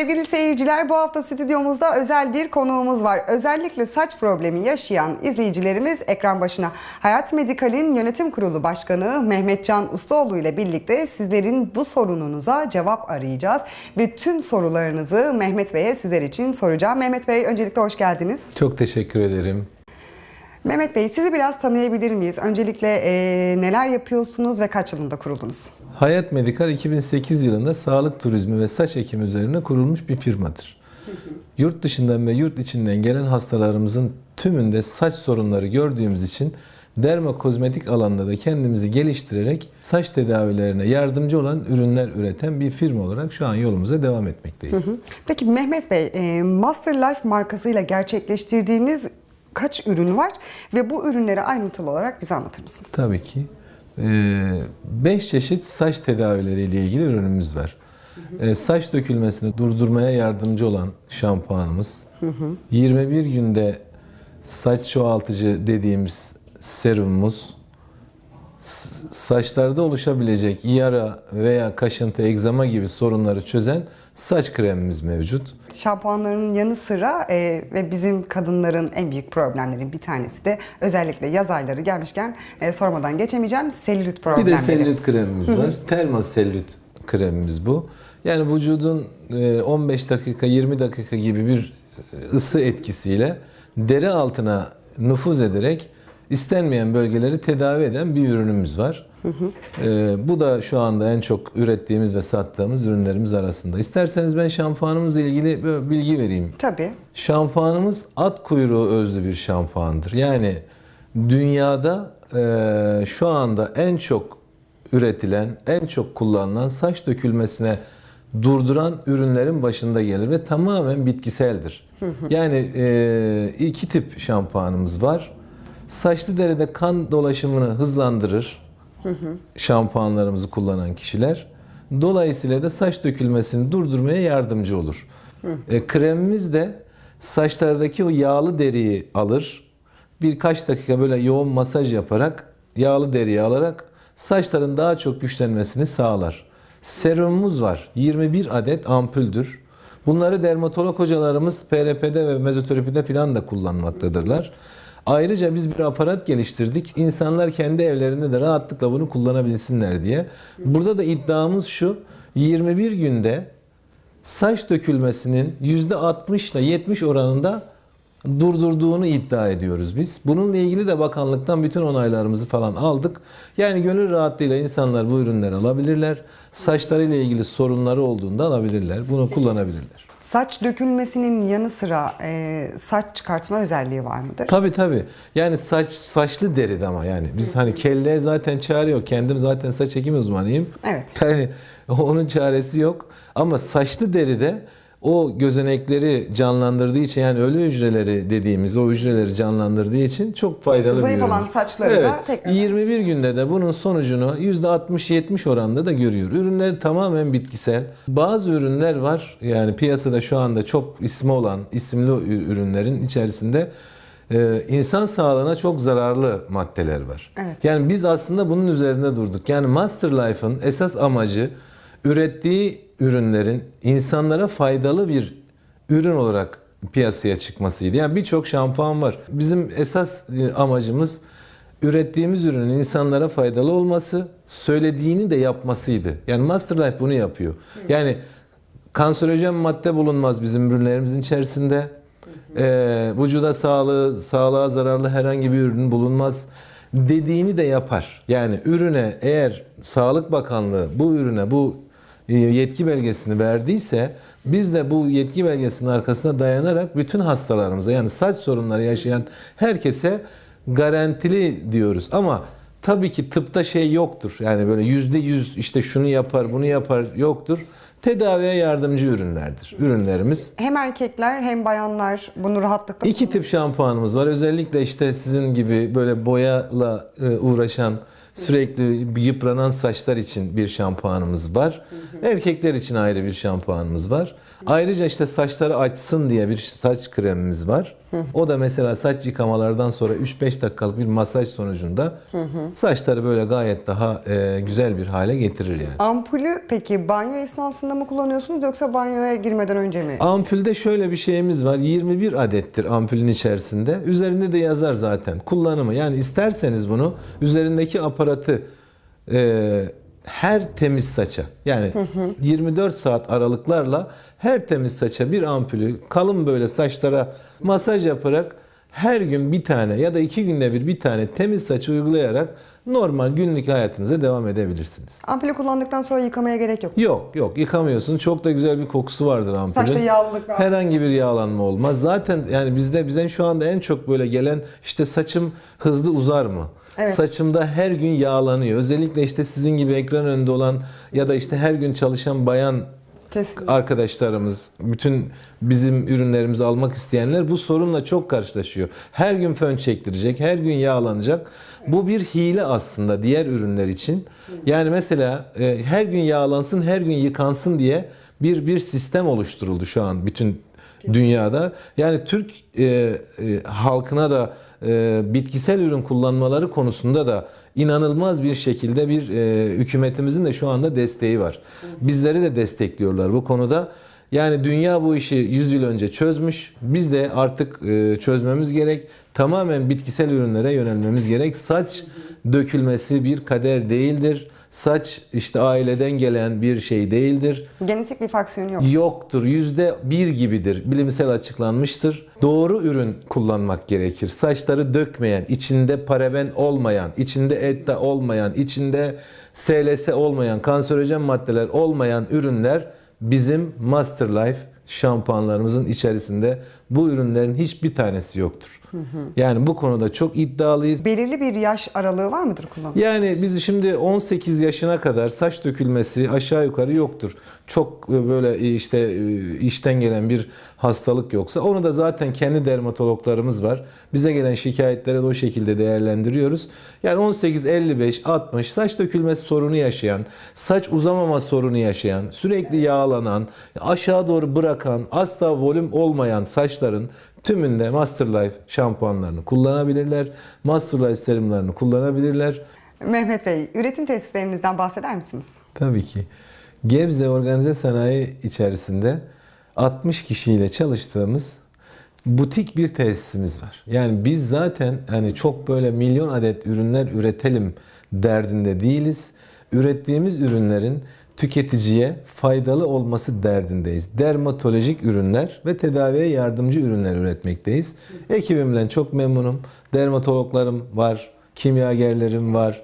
Sevgili seyirciler bu hafta stüdyomuzda özel bir konuğumuz var. Özellikle saç problemi yaşayan izleyicilerimiz ekran başına. Hayat Medikal'in yönetim kurulu başkanı Mehmetcan Ustaoğlu ile birlikte sizlerin bu sorununuza cevap arayacağız. Ve tüm sorularınızı Mehmet Bey'e sizler için soracağım. Mehmet Bey öncelikle hoş geldiniz. Çok teşekkür ederim. Mehmet Bey sizi biraz tanıyabilir miyiz? Öncelikle eee, neler yapıyorsunuz ve kaç yılında kuruldunuz? Hayat Medikal 2008 yılında sağlık turizmi ve saç ekimi üzerine kurulmuş bir firmadır. Yurt dışından ve yurt içinden gelen hastalarımızın tümünde saç sorunları gördüğümüz için dermokozmetik alanda da kendimizi geliştirerek saç tedavilerine yardımcı olan ürünler üreten bir firma olarak şu an yolumuza devam etmekteyiz. Peki Mehmet Bey, eee, Master Life markasıyla gerçekleştirdiğiniz kaç ürün var ve bu ürünleri ayrıntılı olarak bize anlatır mısınız? Tabii ki. 5 çeşit saç tedavileri ile ilgili ürünümüz var. Ee, saç dökülmesini durdurmaya yardımcı olan şampuanımız. 21 günde saç çoğaltıcı dediğimiz serumumuz. Saçlarda oluşabilecek yara veya kaşıntı, egzama gibi sorunları çözen saç kremimiz mevcut. Şampuanların yanı sıra eee, ve bizim kadınların en büyük problemlerin bir tanesi de özellikle yaz ayları gelmişken eee, sormadan geçemeyeceğim selülit Bir problemleri. de selülit kremimiz var. Termoselülit kremimiz bu. Yani vücudun e, 15 dakika 20 dakika gibi bir e, ısı etkisiyle deri altına nüfuz ederek istenmeyen bölgeleri tedavi eden bir ürünümüz var. E, bu da şu anda en çok ürettiğimiz ve sattığımız ürünlerimiz arasında. İsterseniz ben şampuanımızla ilgili bir bilgi vereyim. Tabii. Şampuanımız at kuyruğu özlü bir şampuandır. Yani dünyada e, şu anda en çok üretilen, en çok kullanılan saç dökülmesine durduran ürünlerin başında gelir ve tamamen bitkiseldir. Yani e, iki tip şampuanımız var. Saçlı deride kan dolaşımını hızlandırır şampuanlarımızı kullanan kişiler. Dolayısıyla da saç dökülmesini durdurmaya yardımcı olur. E, kremimiz de saçlardaki o yağlı deriyi alır. Birkaç dakika böyle yoğun masaj yaparak yağlı deriyi alarak saçların daha çok güçlenmesini sağlar. Serumumuz var. 21 adet ampuldür. Bunları dermatolog hocalarımız PRP'de ve mezoterapide filan da kullanmaktadırlar. Ayrıca biz bir aparat geliştirdik. İnsanlar kendi evlerinde de rahatlıkla bunu kullanabilsinler diye. Burada da iddiamız şu. 21 günde saç dökülmesinin %60 ile 70 oranında durdurduğunu iddia ediyoruz biz. Bununla ilgili de bakanlıktan bütün onaylarımızı falan aldık. Yani gönül rahatlığıyla insanlar bu ürünleri alabilirler. Saçlarıyla ilgili sorunları olduğunda alabilirler. Bunu kullanabilirler. Saç dökülmesinin yanı sıra eee, saç çıkartma özelliği var mıdır? Tabii tabii. Yani saç saçlı deride ama yani biz hani kelleye zaten çare yok. Kendim zaten saç ekimi uzmanıyım. Evet. Yani onun çaresi yok. Ama saçlı deride o gözenekleri canlandırdığı için yani ölü hücreleri dediğimiz o hücreleri canlandırdığı için çok faydalı Zayıf bir ürün. olan saçları da evet, tekrar- 21 günde de bunun sonucunu %60-70 oranda da görüyor. Ürünler tamamen bitkisel. Bazı ürünler var yani piyasada şu anda çok ismi olan isimli ürünlerin içerisinde e, insan sağlığına çok zararlı maddeler var. Evet. Yani biz aslında bunun üzerinde durduk. Yani Master Life'ın esas amacı ürettiği ürünlerin insanlara faydalı bir ürün olarak piyasaya çıkmasıydı. Yani birçok şampuan var. Bizim esas e, amacımız ürettiğimiz ürünün insanlara faydalı olması, söylediğini de yapmasıydı. Yani Master Life bunu yapıyor. Yani kanserojen madde bulunmaz bizim ürünlerimizin içerisinde. Ee, vücuda sağlığı, sağlığa zararlı herhangi bir ürün bulunmaz dediğini de yapar. Yani ürüne eğer Sağlık Bakanlığı bu ürüne bu yetki belgesini verdiyse biz de bu yetki belgesinin arkasına dayanarak bütün hastalarımıza yani saç sorunları yaşayan herkese garantili diyoruz. Ama tabii ki tıpta şey yoktur. Yani böyle yüzde yüz işte şunu yapar bunu yapar yoktur. Tedaviye yardımcı ürünlerdir. Ürünlerimiz. Hem erkekler hem bayanlar bunu rahatlıkla İki tip şampuanımız var. Özellikle işte sizin gibi böyle boyayla e, uğraşan sürekli yıpranan saçlar için bir şampuanımız var. Erkekler için ayrı bir şampuanımız var. Ayrıca işte saçları açsın diye bir saç kremimiz var. O da mesela saç yıkamalardan sonra 3-5 dakikalık bir masaj sonucunda saçları böyle gayet daha e, güzel bir hale getirir yani. Ampulü peki banyo esnasında mı kullanıyorsunuz yoksa banyoya girmeden önce mi? Ampulde şöyle bir şeyimiz var. 21 adettir ampulün içerisinde. Üzerinde de yazar zaten kullanımı. Yani isterseniz bunu üzerindeki aparatı e, her temiz saça yani 24 saat aralıklarla her temiz saça bir ampulü kalın böyle saçlara masaj yaparak her gün bir tane ya da iki günde bir bir tane temiz saçı uygulayarak normal günlük hayatınıza devam edebilirsiniz. Ampulü kullandıktan sonra yıkamaya gerek yok. Yok yok yıkamıyorsun. Çok da güzel bir kokusu vardır ampulün. Saçta yağlılık var. Herhangi bir yağlanma olmaz. Zaten yani bizde bizden şu anda en çok böyle gelen işte saçım hızlı uzar mı? Evet. Saçımda her gün yağlanıyor. Özellikle işte sizin gibi ekran önünde olan ya da işte her gün çalışan bayan Kesin. arkadaşlarımız, bütün bizim ürünlerimizi almak isteyenler bu sorunla çok karşılaşıyor. Her gün fön çektirecek, her gün yağlanacak. Bu bir hile aslında diğer ürünler için. Yani mesela e, her gün yağlansın, her gün yıkansın diye bir bir sistem oluşturuldu şu an bütün dünyada. Yani Türk e, e, halkına da e, bitkisel ürün kullanmaları konusunda da inanılmaz bir şekilde bir e, hükümetimizin de şu anda desteği var. Bizleri de destekliyorlar bu konuda. Yani dünya bu işi 100 yıl önce çözmüş. Biz de artık e, çözmemiz gerek. Tamamen bitkisel ürünlere yönelmemiz gerek. Saç dökülmesi bir kader değildir. Saç işte aileden gelen bir şey değildir Genetik bir faksiyonu yok. yoktur. Yüzde bir gibidir. Bilimsel açıklanmıştır. Doğru ürün kullanmak gerekir. Saçları dökmeyen, içinde paraben olmayan, içinde etta olmayan, içinde SLS olmayan, kanserojen maddeler olmayan ürünler bizim Master Life şampuanlarımızın içerisinde bu ürünlerin hiçbir tanesi yoktur. Yani bu konuda çok iddialıyız. Belirli bir yaş aralığı var mıdır kullanım? Yani biz şimdi 18 yaşına kadar saç dökülmesi aşağı yukarı yoktur. Çok böyle işte işten gelen bir hastalık yoksa onu da zaten kendi dermatologlarımız var. Bize gelen şikayetleri de o şekilde değerlendiriyoruz. Yani 18, 55, 60 saç dökülmesi sorunu yaşayan, saç uzamama sorunu yaşayan, sürekli yağlanan, aşağı doğru bırakan, asla volüm olmayan saçların tümünde Master Life şampuanlarını kullanabilirler. Master Life serumlarını kullanabilirler. Mehmet Bey, üretim tesislerinizden bahseder misiniz? Tabii ki. Gebze Organize Sanayi içerisinde 60 kişiyle çalıştığımız butik bir tesisimiz var. Yani biz zaten hani çok böyle milyon adet ürünler üretelim derdinde değiliz. Ürettiğimiz ürünlerin tüketiciye faydalı olması derdindeyiz. Dermatolojik ürünler ve tedaviye yardımcı ürünler üretmekteyiz. Ekibimden çok memnunum. Dermatologlarım var, kimyagerlerim var,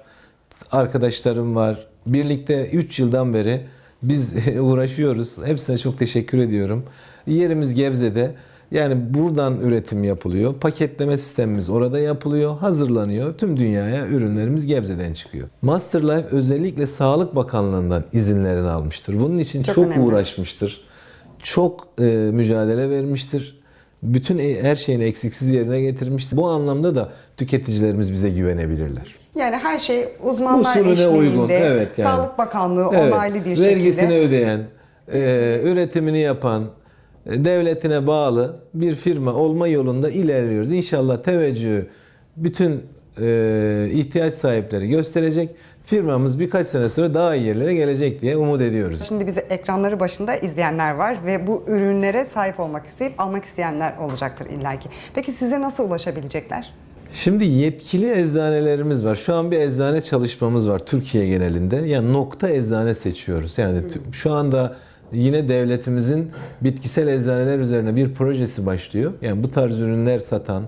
arkadaşlarım var. Birlikte 3 yıldan beri biz uğraşıyoruz. Hepsine çok teşekkür ediyorum. Yerimiz Gebze'de. Yani buradan üretim yapılıyor. Paketleme sistemimiz orada yapılıyor, hazırlanıyor. Tüm dünyaya ürünlerimiz Gebze'den çıkıyor. Masterlife özellikle Sağlık Bakanlığı'ndan izinlerini almıştır. Bunun için Çok çok, önemli. uğraşmıştır. Çok e, mücadele vermiştir. Bütün e- her şeyini eksiksiz yerine getirmiştir. Bu anlamda da tüketicilerimiz bize güvenebilirler. Yani her şey uzmanlar Usulüne eşliğinde, uygun, evet yani. Sağlık Bakanlığı Evet, onaylı bir vergisini şekilde. ödeyen, e, üretimini yapan, devletine bağlı bir firma olma yolunda ilerliyoruz. İnşallah teveccühü bütün e, ihtiyaç sahipleri gösterecek. Firmamız birkaç sene sonra daha iyi yerlere gelecek diye umut ediyoruz. Şimdi bizi ekranları başında izleyenler var ve bu ürünlere sahip olmak isteyip almak isteyenler olacaktır illaki. Peki size nasıl ulaşabilecekler? Şimdi yetkili eczanelerimiz var. Şu an bir eczane çalışmamız var Türkiye genelinde. Yani nokta eczane seçiyoruz. Yani şu anda yine devletimizin bitkisel eczaneler üzerine bir projesi başlıyor. Yani bu tarz ürünler satan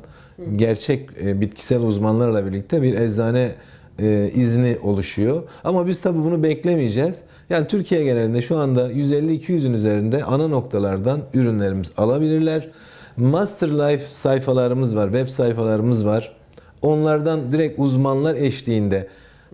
gerçek e, bitkisel uzmanlarla birlikte bir eczane e, izni oluşuyor. Ama biz tabii bunu beklemeyeceğiz. Yani Türkiye genelinde şu anda 150-200'ün üzerinde ana noktalardan ürünlerimiz alabilirler. Master Life sayfalarımız var, web sayfalarımız var. Onlardan direkt uzmanlar eşliğinde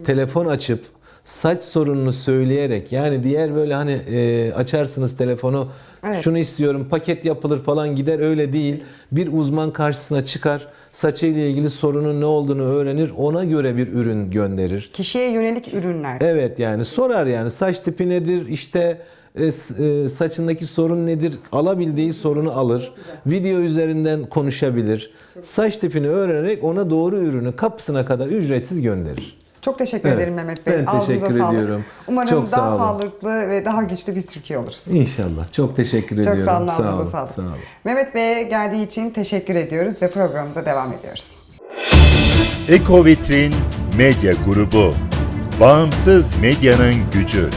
telefon açıp saç sorununu söyleyerek yani diğer böyle hani e, açarsınız telefonu Evet. şunu istiyorum paket yapılır falan gider öyle değil. Bir uzman karşısına çıkar saçıyla ilgili sorunun ne olduğunu öğrenir ona göre bir ürün gönderir. Kişiye yönelik ürünler. Evet yani sorar yani saç tipi nedir işte e, e, saçındaki sorun nedir? Alabildiği sorunu alır. Video üzerinden konuşabilir. Saç tipini öğrenerek ona doğru ürünü kapısına kadar ücretsiz gönderir. Çok teşekkür Evet. ederim Mehmet Bey. Ben Ağzınıza teşekkür sağlık. ediyorum. Umarım Çok daha sağ olun. sağlıklı ve daha güçlü bir Türkiye oluruz. İnşallah. Çok teşekkür Çok ediyorum. sağ olun, sağ olun. sağlık. Sağ olun. Mehmet Bey'e geldiği için teşekkür ediyoruz ve programımıza devam ediyoruz. Eko Vitrin Medya Grubu Bağımsız medyanın gücü.